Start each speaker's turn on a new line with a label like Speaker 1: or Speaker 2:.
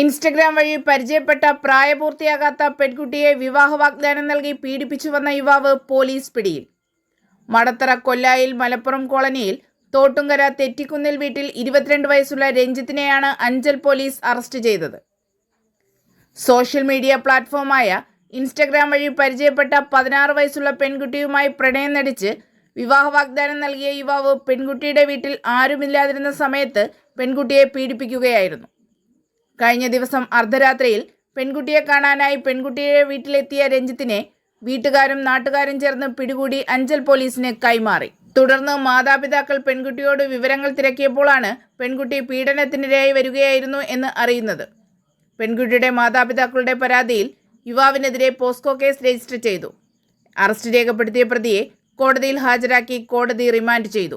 Speaker 1: Instagram വഴി പരിചയപ്പെട്ട പ്രായപൂർത്തിയാകാത്ത പെൺകുട്ടിയെ വിവാഹ വാഗ്ദാനം നൽകി പീഡിപ്പിച്ചുവന്ന യുവാവ് പോലീസ് പിടിയിൽ. മടത്തറ കൊല്ലായിൽ മലപ്പുറം കോളനിയിൽ തോട്ടുങ്കര തെറ്റിക്കുന്നിൽ വീട്ടിൽ ഇരുപത്തിരണ്ട് വയസ്സുള്ള രഞ്ജിത്തിനെയാണ് അഞ്ചൽ പോലീസ് അറസ്റ്റ് ചെയ്തത്. സോഷ്യൽ മീഡിയ പ്ലാറ്റ്ഫോമായ ഇൻസ്റ്റഗ്രാം വഴി പരിചയപ്പെട്ട പതിനാറ് വയസ്സുള്ള പെൺകുട്ടിയുമായി പ്രണയം നടിച്ച് വിവാഹ വാഗ്ദാനം നൽകിയ യുവാവ് പെൺകുട്ടിയുടെ വീട്ടിൽ ആരുമില്ലാതിരുന്ന സമയത്ത് പെൺകുട്ടിയെ പീഡിപ്പിക്കുകയായിരുന്നു. കഴിഞ്ഞ ദിവസം അർദ്ധരാത്രിയിൽ പെൺകുട്ടിയെ കാണാനായി പെൺകുട്ടിയെ വീട്ടിലെത്തിയ രഞ്ജിത്തിനെ വീട്ടുകാരും നാട്ടുകാരും ചേർന്ന് പിടികൂടി അഞ്ചൽ പോലീസിന് കൈമാറി. തുടർന്ന് മാതാപിതാക്കൾ പെൺകുട്ടിയോട് വിവരങ്ങൾ തിരക്കിയപ്പോഴാണ് പെൺകുട്ടി പീഡനത്തിനിരയായി വരികയായിരുന്നു എന്ന് അറിയുന്നത്. പെൺകുട്ടിയുടെ മാതാപിതാക്കളുടെ പരാതിയിൽ യുവാവിനെതിരെ പോസ്കോ കേസ് രജിസ്റ്റർ ചെയ്തു. അറസ്റ്റ് രേഖപ്പെടുത്തിയ പ്രതിയെ കോടതിയിൽ ഹാജരാക്കി കോടതി റിമാൻഡ് ചെയ്തു.